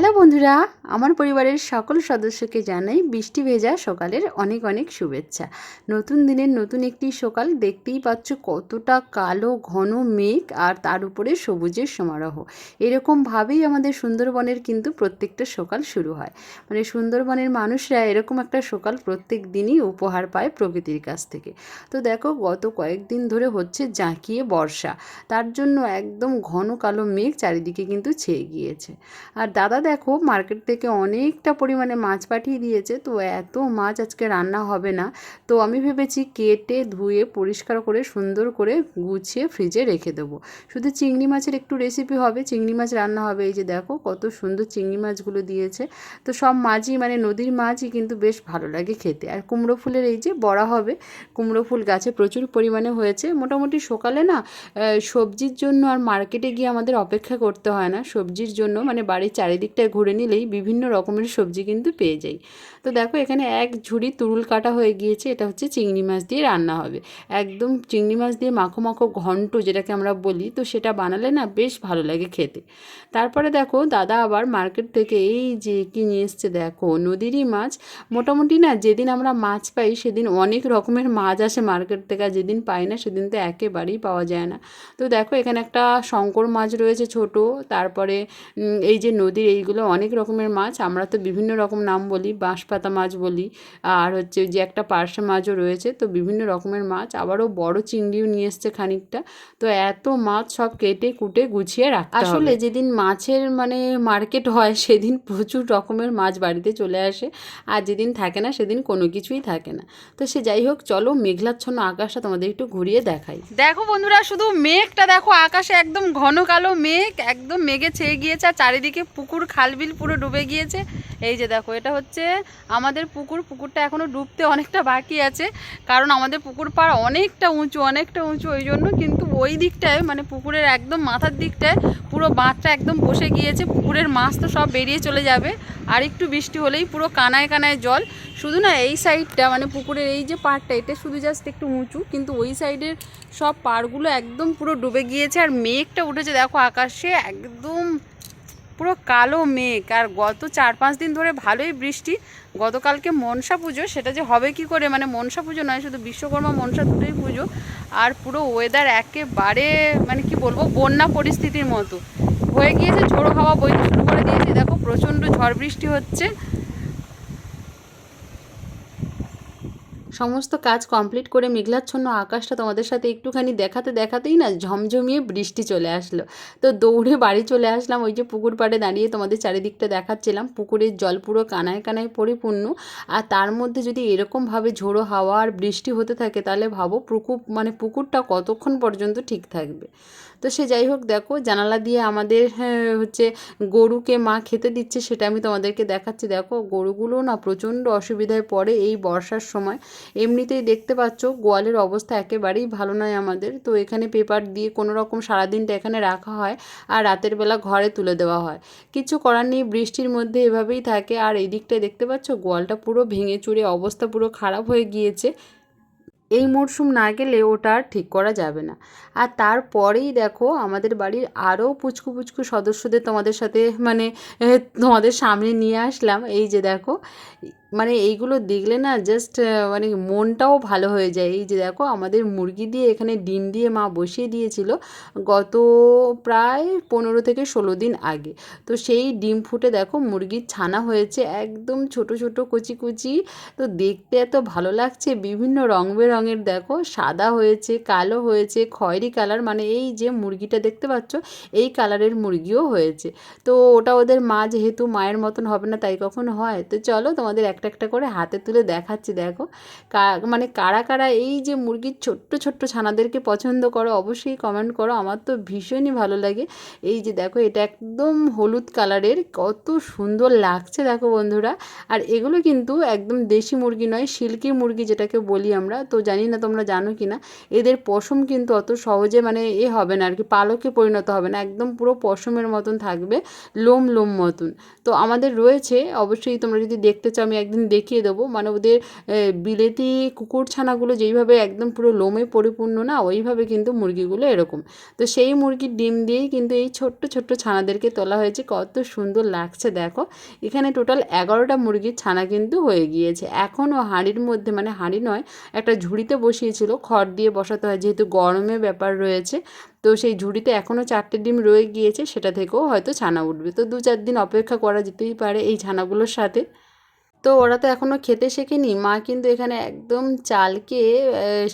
Hello বন্ধুরা, আমার পরিবারের সকল সদস্যকে জানাই বৃষ্টি ভেজা সকালের অনেক অনেক শুভেচ্ছা। নতুন দিনের নতুন একটি সকাল দেখতেই পাচ্ছ কতটা কালো, ঘন মেঘ আর তার উপরে সবুজের সমারোহ। এরকমভাবেই আমাদের সুন্দরবনের কিন্তু প্রত্যেকটা সকাল শুরু হয়। মানে সুন্দরবনের মানুষরা এরকম একটা সকাল প্রত্যেক দিনই উপহার পায় প্রকৃতির কাছ থেকে। তো দেখো, গত কয়েকদিন ধরে হচ্ছে জাঁকিয়ে বর্ষা। তার জন্য একদম ঘন কালো মেঘ চারিদিকে কিন্তু ছেয়ে গিয়েছে। আর দাদা দেখো মার্কেট থেকে অনেকটা পরিমাণে মাছ পাঠিয়ে দিয়েছে, তো এত মাছ আজকে রান্না হবে না। তো আমি ভেবেছি কেটে, ধুয়ে, পরিষ্কার করে, সুন্দর করে গুছিয়ে ফ্রিজে রেখে দেবো। শুধু চিংড়ি মাছের একটু রেসিপি হবে, চিংড়ি মাছ রান্না হবে, এই যে দেখো কত সুন্দর চিংড়ি মাছগুলো দিয়েছে। তো সব মাছই মানে নদীর মাছই কিন্তু বেশ ভালো লাগে খেতে। আর কুমড়ো ফুলের এই যে বড়া হবে, কুমড়ো ফুল গাছে প্রচুর পরিমাণে হয়েছে। মোটামুটি সকালে না সবজির জন্য আর মার্কেটে গিয়ে আমাদের অপেক্ষা করতে হয় না। সবজির জন্য মানে বাড়ির চারিদিকটায় ঘুরে নিলেই বিভিন্ন রকমের সবজি কিন্তু পেয়ে যাই। তো দেখো এখানে এক ঝুড়ি তুরুল কাটা হয়ে গিয়েছে, এটা হচ্ছে চিংড়ি মাছ দিয়ে রান্না হবে। একদম চিংড়ি মাছ দিয়ে মাখো মাখো ঘন্ট যেটাকে আমরা বলি, তো সেটা বানালে না বেশ ভালো লাগে খেতে। তারপরে দেখো দাদা আবার মার্কেট থেকে এই যে কি নিয়ে এসছে, দেখো নদীরই মাছ। মোটামুটি না যেদিন আমরা মাছ পাই সেদিন অনেক রকমের মাছ আসে মার্কেট থেকে, আর যেদিন পাই না সেদিন তো একেবারেই পাওয়া যায় না। তো দেখো এখানে একটা শঙ্কর মাছ রয়েছে ছোট, তারপরে এই যে নদীর এইগুলো অনেক রকমের মাছ। আমরা তো বিভিন্ন রকম নাম বলি বাঁশপাতা মাছ বলি আর হচ্ছে যে একটা পার্শে মাছও রয়েছে তো বিভিন্ন রকমের মাছ। আবারও বড় চিংড়িও নিয়ে এসছে খানিকটা। তো এত মাছ সব কেটে কুটে গুছিয়ে রাখতে আসলে যেদিন মাছের মানে মার্কেট হয় সেদিন প্রচুর রকমের মাছ বাড়িতে চলে আসে আর যেদিন থাকে না সেদিন কোনো কিছুই থাকে না। তো সে যাই হোক চলো মেঘলাচ্ছন্ন আকাশটা তোমাদের একটু ঘুরিয়ে দেখাই। দেখো বন্ধুরা শুধু মেঘটা দেখো আকাশে একদম ঘন কালো মেঘ একদম মেঘে ছেয়ে গিয়েছে আর চারিদিকে পুকুর খালবিল পুরো ডুবে গিয়েছে। এই যে দেখো, এটা হচ্ছে আমাদের পুকুর। পুকুরটা এখনও ডুবতে অনেকটা বাকি আছে, কারণ আমাদের পুকুর পাড় অনেকটা উঁচু অনেকটা উঁচু, ওই জন্য কিন্তু ওই দিকটায় মানে পুকুরের একদম মাথার দিকটায় পুরো বাঁধটা একদম বসে গিয়েছে। পুকুরের মাছ তো সব বেরিয়ে চলে যাবে, আর একটু বৃষ্টি হলেই পুরো কানায় কানায় জল। শুধু না, এই সাইডটা মানে পুকুরের এই যে পাড়টা, এটা শুধু জাস্ট একটু উঁচু, কিন্তু ওই সাইডের সব পাড়গুলো একদম পুরো ডুবে গিয়েছে। আর মেঘটা উঠেছে, দেখো আকাশে একদম পুরো কালো মেঘ। আর গত চার পাঁচ দিন ধরে ভালোই বৃষ্টি। গতকালকে মনসা পুজো, সেটা যে হবে কি করে? মানে মনসা পুজো নয়, শুধু বিশ্বকর্মা মনসা দুটোই পুজো। আর পুরো ওয়েদার একেবারে মানে কি বলব, বন্যা পরিস্থিতির মতো। হয়ে গিয়েছে ঝোড়ো হাওয়া বইতে শুরু করে দিয়েছে। দেখো প্রচণ্ড ঝড় বৃষ্টি হচ্ছে। সমস্ত কাজ কমপ্লিট করে মেঘলাচ্ছন্ন আকাশটা তোমাদের সাথে একটুখানি দেখাতে দেখাতেই না ঝমঝমিয়ে বৃষ্টি চলে আসলো। তো দৌড়ে বাড়ি চলে আসলাম, ওই যে পুকুর পাড়ে দাঁড়িয়ে তোমাদের চারিদিকটা দেখাচ্ছিলাম। পুকুরের জল পুরো কানায় কানায় পরিপূর্ণ। আর তার মধ্যে যদি এরকমভাবে ঝোড়ো হাওয়া আর বৃষ্টি হতে থাকে, তাহলে ভাবো পুকুর মানে পুকুরটা কতক্ষণ পর্যন্ত ঠিক থাকবে। তো সে যাই হোক দেখো জানালা দিয়ে আমাদের হ্যাঁ, হচ্ছে গরুকে মা খেতে দিচ্ছে সেটা আমি তোমাদেরকে দেখাচ্ছি। দেখো গরুগুলো না প্রচণ্ড অসুবিধায় পড়ে এই বর্ষার সময়। এমনিতেই দেখতে পাচ্ছ গোয়ালের অবস্থা একেবারেই ভালো নয় আমাদের। তো এখানে পেপার দিয়ে কোনো রকম সারাদিনটা এখানে রাখা হয় আর রাতের বেলা ঘরে তুলে দেওয়া হয়। কিছু করার নেই বৃষ্টির মধ্যে এভাবেই থাকে। আর এই দিকটায় দেখতে পাচ্ছ গোয়ালটা পুরো ভেঙে চুরে অবস্থা পুরো খারাপ হয়ে গিয়েছে। এই মরশুম না গেলে ওটা আর ঠিক করা যাবে না। আর তারপরেই দেখো আমাদের বাড়ির আরও পুচকু পুচকু সদস্যদের তোমাদের সাথে মানে তোমাদের সামনে নিয়ে আসলাম। এই যে দেখো মানে এইগুলো দেখলে না জাস্ট মানে মনটাও ভালো হয়ে যায়। এই যে দেখো, আমাদের মুরগি দিয়ে এখানে ডিম দিয়ে মা বসিয়ে দিয়েছিল গত প্রায় পনেরো থেকে ষোলো দিন আগে। তো সেই ডিম ফুটে দেখো মুরগির ছানা হয়েছে একদম ছোট ছোট, কুচি কুচি। তো দেখতে এত ভালো লাগছে, বিভিন্ন রং বেরঙের দেখো, সাদা হয়েছে, কালো হয়েছে, খয়েরি কালার মানে এই যে মুরগিটা দেখতে পাচ্ছ, এই কালারের মুরগিও হয়েছে। তো ওটা ওদের মা যেহেতু মায়ের মতন হবে না, তাই কখন হয়। তো চলো তোমাদের একটা একটা করে হাতে তুলে দেখাচ্ছি, দেখো। মানে কারা কারা এই যে মুরগির ছোট্ট ছোট্ট ছানাদেরকে পছন্দ করো, অবশ্যই কমেন্ট করো। আমার তো ভীষণই ভালো লাগে। এই যে দেখো, এটা একদম হলুদ কালারের, কত সুন্দর লাগছে, দেখো বন্ধুরা। আর এগুলো কিন্তু একদম দেশি মুরগি নয়, সিল্কি মুরগি যেটাকে বলি আমরা। তো জানি না তোমরা জানো কি না এদের পশম কিন্তু অত সহজে মানে এ হবে না আর কি পালকে পরিণত হবে না। একদম পুরো পশমের মতন থাকবে, লোম লোম মতন। তো আমাদের রয়েছে, অবশ্যই তোমরা যদি দেখতে চাও, আমি একদিন দেখিয়ে দেবো। মানে ওদের বিলেতি কুকুর ছানাগুলো যেইভাবে একদম পুরো লোমে পরিপূর্ণ না, ওইভাবে কিন্তু মুরগিগুলো এরকম। তো সেই মুরগির ডিম দিয়েই কিন্তু এই ছোট্ট ছোট্ট ছানাদেরকে তোলা হয়েছে। কত সুন্দর লাগছে, দেখো। এখানে টোটাল এগারোটা মুরগির ছানা কিন্তু হয়ে গিয়েছে। এখনও হাঁড়ির মধ্যে মানে হাঁড়ি নয়, একটা ঝুড়িতে বসিয়েছিল। খড় দিয়ে বসাতে হয়, যেহেতু গরমের ব্যাপার রয়েছে। তো সেই ঝুড়িতে এখনও চারটে ডিম রয়ে গিয়েছে। সেটা থেকেও হয়তো ছানা উঠবে। তো দু চার দিন অপেক্ষা করা যেতেই পারে এই ছানাগুলোর সাথে। তো ওরা তো এখনও খেতে শেখেনি। মা কিন্তু এখানে একদম চালকে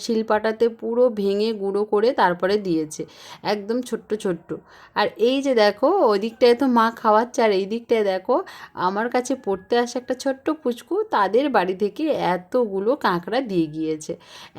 শিলপাটাতে পুরো ভেঙে গুঁড়ো করে তারপরে দিয়েছে। একদম ছোট্ট ছোট্ট। আর এই যে দেখো ওই দিকটায় তো মা খাওয়াচ্ছে। আর এই দিকটায় দেখো, আমার কাছে পড়তে আসে একটা ছোট্ট পুচকু তাদের বাড়ি থেকে এতগুলো কাঁকড়া দিয়ে গিয়েছে।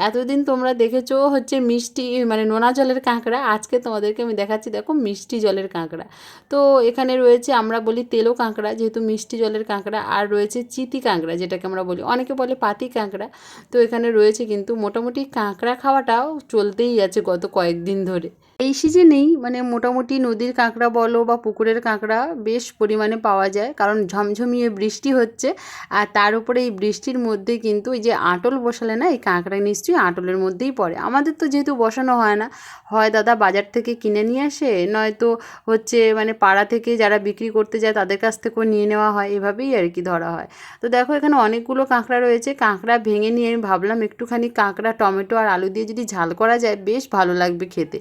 এতদিন তোমরা দেখেছ হচ্ছে মিষ্টি মানে নোনা জলের কাঁকড়া। আজকে তোমাদেরকে আমি দেখাচ্ছি, দেখো মিষ্টি জলের কাঁকড়া। তো এখানে রয়েছে, আমরা বলি তেলো কাঁকড়া, যেহেতু মিষ্টি জলের কাঁকড়া। আর রয়েছে চিতি কাঁকড়া, যেটাকে আমরা বলি। অনেকে বলে পাতি কাঁকড়া। তো এখানে রয়েছে কিন্তু মোটামুটি কাঁকড়া খাওয়াটাও চলতেই আছে গত কয়েকদিন ধরে। এই সিজনেই মানে মোটামুটি নদীর কাঁকড়া বলো বা পুকুরের কাঁকড়া বেশ পরিমাণে পাওয়া যায়। কারণ ঝমঝমিয়ে বৃষ্টি হচ্ছে আর তার উপরে এই বৃষ্টির মধ্যে কিন্তু এই যে আটল বসালে না, এই কাঁকড়া নিশ্চয়ই আঁটলের মধ্যেই পড়ে। আমাদের তো যেহেতু বসানো হয় না, হয় দাদা বাজার থেকে কিনে নিয়ে আসে, নয়তো হচ্ছে মানে পাড়া থেকে যারা বিক্রি করতে যায় তাদের কাছ থেকেও নিয়ে নেওয়া হয়, এভাবেই আর কি ধরা হয়। তো দেখো এখানে অনেকগুলো কাঁকড়া রয়েছে। কাঁকড়া ভেঙে নিয়ে আমি ভাবলাম একটুখানি কাঁকড়া, টমেটো আর আলু দিয়ে যদি ঝাল করা যায়, বেশ ভালো লাগবে খেতে।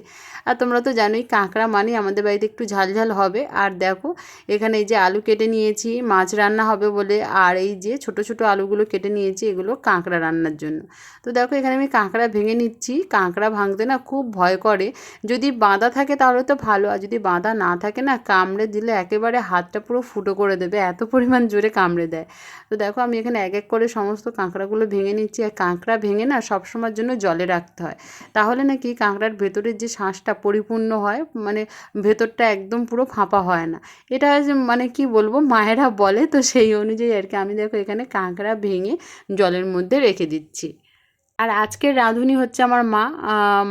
আর তোমরা তো জানোই কাঁকড়া মানে আমাদের বাড়িতে একটু ঝাল ঝাল হবে। আর দেখো এখানে এই যে আলু কেটে নিয়েছি, মাছ রান্না হবে বলে। আর এই যে ছোট ছোট আলুগুলো কেটে নিয়েছি, এগুলো কাঁকড়া রান্নার জন্য। তো দেখো এখানে আমি কাঁকড়া ভেঙে নিচ্ছি। কাঁকড়া ভাঙতে না খুব ভয় করে। যদি বাঁধা থাকে তাহলে তো ভালো। আর যদি বাঁধা না থাকে না, কামড়ে দিলে একেবারে হাতটা পুরো ফুটো করে দেবে। এত পরিমাণ জোরে কামড়ে দেয়। তো দেখো আমি এখানে এক এক করে সমস্ত কাঁকড়াগুলো ভেঙে নিচ্ছি। আর কাঁকড়া ভেঙে না সবসময়ের জন্য জলে রাখতে হয়। তাহলে নাকি কাঁকড়ার ভেতরের যে শ্বাসটা পরিপূর্ণ হয় মানে ভেতরটা একদম পুরো ফাঁপা হয় না। এটা মানে কি বলব, মায়েরা বলে তো সেই অনুযায়ী আর কি। আমি দেখো এখানে কাঁকড়া ভেঙে জলের মধ্যে রেখে দিচ্ছি। আর আজকের রাঁধুনি হচ্ছে আমার মা।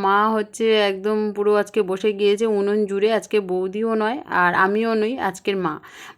মা হচ্ছে একদম পুরো আজকে বসে গিয়েছে, উনুন জুড়ে। আজকে বৌদিও নয় আর আমিও নই, আজকের মা।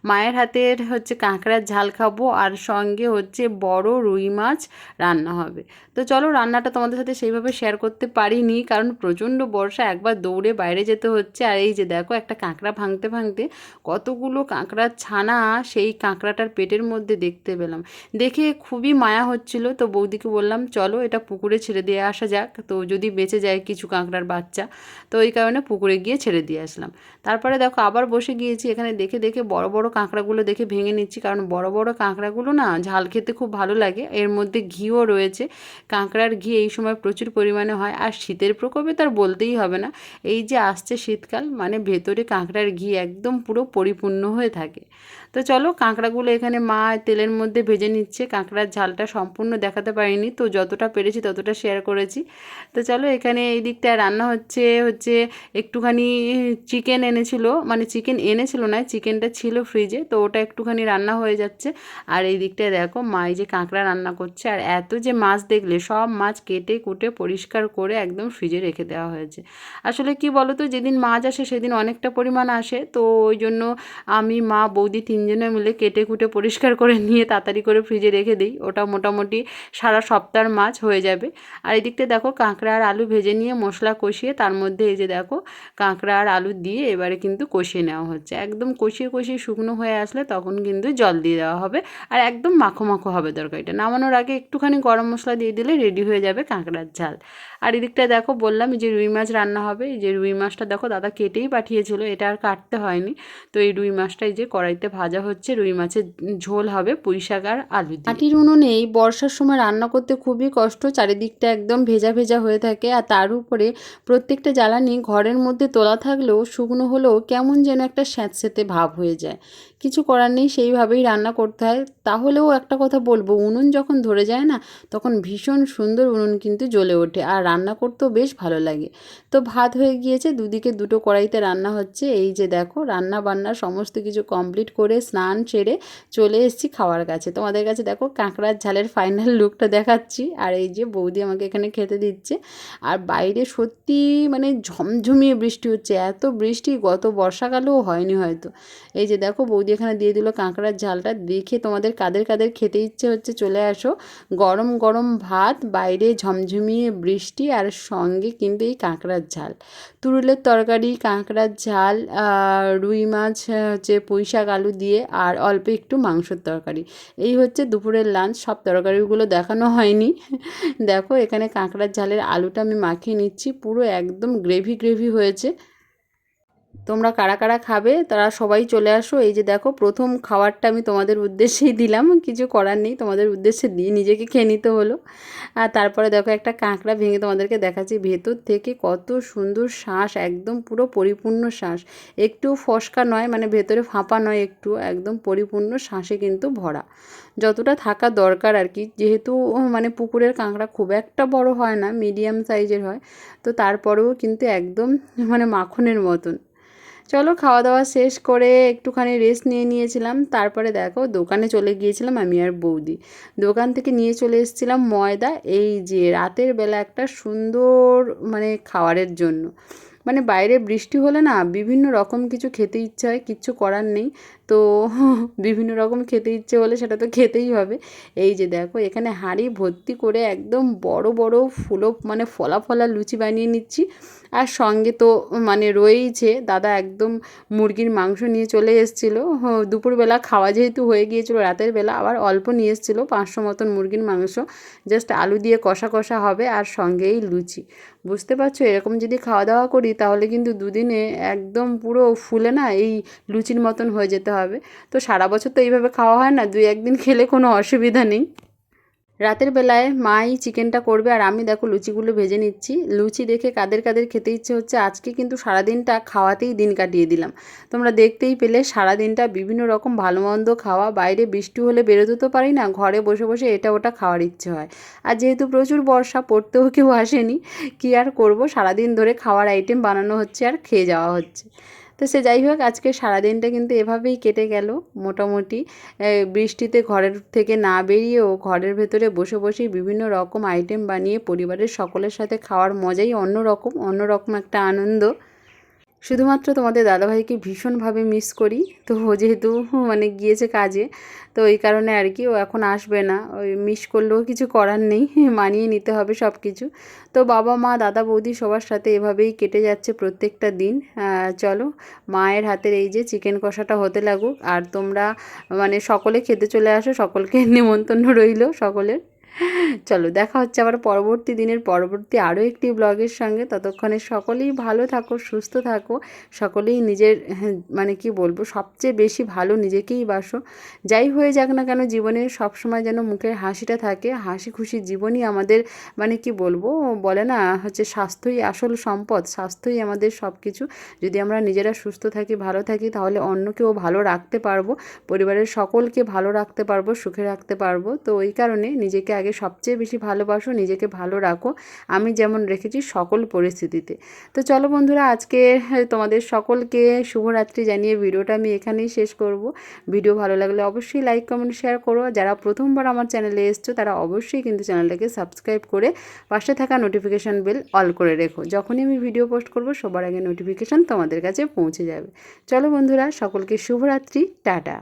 মায়ের হাতের হচ্ছে কাঁকড়ার ঝাল খাব আর সঙ্গে হচ্ছে বড় রুই মাছ রান্না হবে। তো চলো রান্নাটা তোমাদের সাথে সেইভাবে শেয়ার করতে পারিনি, কারণ প্রচণ্ড বর্ষা, একবার দৌড়ে বাইরে যেতে হচ্ছে। আর এই যে দেখো একটা কাঁকড়া ভাঙতে ভাঙতে কতগুলো কাঁকড়ার ছানা সেই কাঁকড়াটার পেটের মধ্যে দেখতে পেলাম। দেখে খুবই মায়া হচ্ছিল, তো বৌদিকে বললাম, চলো এটা পুকুরে ছেড়ে দিয়ে আসা যাক। তো যদি বেঁচে যায় কিছু কাঁকড়ার বাচ্চা, তো ওই কারণে পুকুরে গিয়ে ছেড়ে দিয়ে আসলাম। তারপরে দেখো আবার বসে গিয়েছি এখানে দেখে দেখে বড় বড় কাঁকড়াগুলো দেখে ভেঙে নিচ্ছি। কারণ বড় বড় কাঁকড়াগুলো না ঝাল খেতে খুব ভালো লাগে। এর মধ্যে ঘিও রয়েছে। কাঁকড়ার ঘি এই সময় প্রচুর পরিমাণে হয়। আর শীতের প্রকোপে তার বলতেই হবে না। এই যে আসছে শীতকাল মানে ভেতরে কাঁকড়ার ঘি একদম পুরো পরিপূর্ণ হয়ে থাকে। তো চলো কাঁকড়াগুলো এখানে মা তেলের মধ্যে ভেজে নিচ্ছে। কাঁকড়ার ঝালটা সম্পূর্ণ দেখাতে পারিনি, তো যতটা পেরেছি ততটা শেয়ার করেছি। তো চলো এখানে এই দিকটায় রান্না হচ্ছে হচ্ছে একটুখানি চিকেন এনেছিল মানে চিকেন এনেছিল না চিকেনটা ছিল ফ্রিজে তো ওটা একটুখানি রান্না হয়ে যাচ্ছে। আর এই দিকটায় দেখো, মা এই যে কাঁকড়া রান্না করছে, আর এত যে মাছ দেখলে, সব মাছ কেটে কুটে পরিষ্কার করে একদম ফ্রিজে রেখে দেওয়া হয়েছে। আসলে কি বলো তো যেদিন মাছ আসে সেদিন অনেকটা পরিমাণ আসে, তো ওই জন্য আমি মা বৌদি তিনজনে মিলে কেটে কুটে পরিষ্কার করে নিয়ে তাড়াতাড়ি করে ফ্রিজে রেখে দিই। ওটা মোটামুটি সারা সপ্তাহের মাছ হয়ে যাবে। আর এদিকটা দেখো কাঁকড়া আর আলু ভেজে নিয়ে মশলা কষিয়ে তার মধ্যে এই যে দেখো কাঁকড়া আর আলু দিয়ে এবারে কিন্তু কষিয়ে নেওয়া হচ্ছে। একদম কষিয়ে কষিয়ে শুকনো হয়ে আসলে তখন কিন্তু জল দিয়ে দেওয়া হবে। আর একদম মাখো মাখো হবে তরকারিটা। নামানোর আগে একটুখানি গরম মশলা দিয়ে দিলে রেডি হয়ে যাবে কাঁকড়ার ঝাল। আর এদিকটা দেখো বললাম যে রুই মাছ রান্না হবে। এই যে রুই মাছটা দেখো দাদা কেটেই পাঠিয়েছিল। এটা আর কাটতে হয়নি। তো এই রুই মাছটা এই যে কড়াইতে ভাজা হচ্ছে, রুই মাছের ঝোল হবে, পুঁই শাক আর আলু মাটির উনুনে এই বর্ষার সময় রান্না করতে খুবই কষ্ট, চারিদিকটা একদম ভেজা ভেজা হয়ে থাকে আর তার উপরে প্রত্যেকটা জ্বালানি ঘরের মধ্যে তোলা থাকলেও শুকনো হলেও কেমন যেন একটা স্যাঁতস্যাঁতে ভাব হয়ে যায়। কিছু করার নেই, সেইভাবেই রান্না করতে হয়। তাহলেও একটা কথা বলব, উনুন যখন ধরে যায় না, তখন ভীষণ সুন্দর উনুন কিন্তু জ্বলে ওঠে আর রান্না করতেও বেশ ভালো লাগে। তো ভাত হয়ে গিয়েছে, দুদিকে দুটো কড়াইতে রান্না হচ্ছে। এই যে দেখো, রান্না বান্না সমস্ত কিছু কমপ্লিট করে স্নান সেরে চলে এসেছি খাওয়ার কাছে। তোমাদের কাছে দেখো কাঁকড়ার ঝালের ফাইনাল লুকটা দেখাচ্ছি। আর এই যে বৌদি আমাকে এখানে খেতে দিচ্ছে। আর বাইরে সত্যি মানে ঝমঝমিয়ে বৃষ্টি হচ্ছে, এত বৃষ্টি, গত বর্ষাকালেও হয়নি হয়তো। এই যে দেখো বৌদি বৌদি এখানে দিয়ে দিল কাঁকড়ার ঝালটা। দেখে তোমাদের কাদের কাদের খেতে ইচ্ছে হচ্ছে চলে আসো। গরম গরম ভাত, বাইরে ঝমঝমিয়ে বৃষ্টি আর সঙ্গে কিন্তু এই কাঁকড়ার ঝাল। তুরুলের তরকারি, কাঁকড়ার ঝাল রুই মাছ হচ্ছে পুঁই শাক, আলু দিয়ে আর অল্প একটু মাংসর তরকারি। এই হচ্ছে দুপুরের লাঞ্চ সব তরকারিগুলো দেখানো হয়নি। দেখো এখানে কাঁকড়ার ঝালের আলুটা আমি মাখিয়ে নিচ্ছি। পুরো একদম গ্রেভি গ্রেভি হয়েছে। তোমরা কারা কারা খাবে, তারা সবাই চলে আসো। এই যে দেখো, প্রথম খাবারটা আমি তোমাদের উদ্দেশ্যেই দিলাম, কিছু করার নেই, তোমাদের উদ্দেশ্যে দিয়ে নিজেকে খেয়ে নিতে হলো। আর তারপরে দেখো, একটা কাঁকড়া ভেঙে তোমাদেরকে দেখাচ্ছি, ভেতর থেকে কত সুন্দর শ্বাস একদম পুরো পরিপূর্ণ শ্বাস একটু ফসকা নয় মানে ভেতরে ফাঁপা নয় একটু, একদম পরিপূর্ণ শ্বাসে কিন্তু ভরা। যতটা থাকা দরকার আর কি, যেহেতু মানে পুকুরের কাঁকড়া খুব একটা বড় হয় না মিডিয়াম সাইজের হয়, তো তারপরেও কিন্তু একদম মানে মাখনের মতন। চলো খাওয়া দাওয়া শেষ করে একটুখানি রেস্ট নিয়ে নিয়েছিলাম। তারপরে দেখো দোকানে চলে গিয়েছিলাম আমি আর বৌদি। দোকান থেকে নিয়ে চলে এসেছিলাম ময়দা, এই যে রাতের বেলা একটা সুন্দর মানে খাওয়ারের জন্য। মানে বাইরে বৃষ্টি হলে না বিভিন্ন রকম কিছু খেতে ইচ্ছে হয়, কিচ্ছু করার নেই। তো বিভিন্ন রকম খেতে ইচ্ছে হলে সেটা তো খেতেই হবে। এই যে দেখো এখানে হাঁড়ি ভর্তি করে একদম বড় বড় ফুলো মানে ফলা ফলা লুচি বানিয়ে নিচ্ছি। আর সঙ্গে তো মানে রয়েইছে, দাদা একদম মুরগির মাংস নিয়ে চলে এসেছিল। দুপুরবেলা খাওয়া যেহেতু হয়ে গিয়েছিল, রাতের বেলা আবার অল্প নিয়ে এসেছিল, পাঁচশো মতন মুরগির মাংস। জাস্ট আলু দিয়ে কষা কষা হবে আর সঙ্গেই লুচি। বুঝতে পারছ? এরকম যদি খাওয়া দাওয়া করি, তাহলে কিন্তু দুদিনে একদম পুরো ফুলে না এই লুচির মতন হয়ে যেতে হবে। তো সারা বছর তো এইভাবে খাওয়া হয় না, দুই একদিন খেলে কোনো অসুবিধা নেই। রাতের বেলায় মাই চিকেনটা করবে আর আমি দেখো লুচিগুলো ভেজে নিচ্ছি। লুচি দেখে কাদের কাদের খেতে ইচ্ছে হচ্ছে, আজকে কিন্তু সারাদিনটা খাওয়াতেই দিন কাটিয়ে দিলাম। তোমরা দেখতেই পেলে সারাদিনটা বিভিন্ন রকম ভালো মন্দ খাওয়া, বাইরে বৃষ্টি হলে বেরোতে তো পারি না, ঘরে বসে বসে এটা ওটা খাওয়ার ইচ্ছে হয়। আর যেহেতু প্রচুর বর্ষা, পড়তেও কেউ আসেনি, কী আর করব? সারাদিন ধরে খাওয়ার আইটেম বানানো হচ্ছে আর খেয়ে যাওয়া হচ্ছে। তো সে যাই হোক, আজকে সারাদিনটা কিন্তু এভাবেই কেটে গেল। মোটামুটি বৃষ্টিতে ঘরের থেকে না বেরিয়েও ঘরের ভেতরে বসে বসেই বিভিন্ন রকম আইটেম বানিয়ে পরিবারের সকলের সাথে খাওয়ার মজাই অন্যরকম অন্যরকম অন্য রকম একটা আনন্দ। শুধুমাত্র তোমাদের দাদাভাইকে ভীষণভাবে মিস করি। তো ও যেহেতু মানে গিয়েছে কাজে, তো এই কারণে আর কি ও এখন আসবে না। ওই মিস করলেও কিছু করার নেই, মানিয়ে নিতে হবে সব কিছু তো বাবা, মা, দাদা, বৌদি সবার সাথে এভাবেই কেটে যাচ্ছে প্রত্যেকটা দিন। চলো, মায়ের হাতের এই যে চিকেন কষাটা হতে লাগুক, আর তোমরা মানে সকলে খেতে চলে আসো, সকলকে নিমন্ত্রণ রইল সকলের। চলো দেখা হচ্ছে আবার পরবর্তী দিনের পরবর্তী আরও একটি ব্লগের সঙ্গে। ততক্ষণে সকলেই ভালো থাকো সুস্থ থাকো। সকলেই নিজের হ্যাঁ, মানে কি বলব সবচেয়ে বেশি ভালো নিজেকেই বাসো। যাই হয়ে যাক না কেন জীবনে সবসময় যেন মুখের হাসিটা থাকে। হাসি খুশি জীবনই আমাদের মানে কি বলব বলে না হচ্ছে স্বাস্থ্যই আসল সম্পদ স্বাস্থ্যই আমাদের সব কিছু যদি আমরা নিজেরা সুস্থ থাকি ভালো থাকি তাহলে অন্যকেও ভালো রাখতে পারব পরিবারের সকলকে ভালো রাখতে পারব সুখে রাখতে পারব। তো ওই কারণে নিজেকে আগে সবচেয়ে বেশি ভালোবাসো, নিজেকে ভালো রাখো। আমি যেমন রেখেছি সকল পরিস্থিতিতে। তো চলো বন্ধুরা, আজকে তোমাদের সকলকে শুভরাত্রি জানিয়ে ভিডিওটা আমি এখানেই শেষ করব। ভিডিও ভালো লাগলে অবশ্যই লাইক কমেন্ট শেয়ার করো। যারা প্রথমবার আমার চ্যানেলে এসছো, তারা অবশ্যই কিন্তু চ্যানেলটাকে সাবস্ক্রাইব করে পাশে থাকা নোটিফিকেশান বেল অল করে রেখো। যখনই আমি ভিডিও পোস্ট করব, সবার আগে নোটিফিকেশান তোমাদের কাছে পৌঁছে যাবে। চলো বন্ধুরা, সকলকে শুভরাত্রি, টাটা।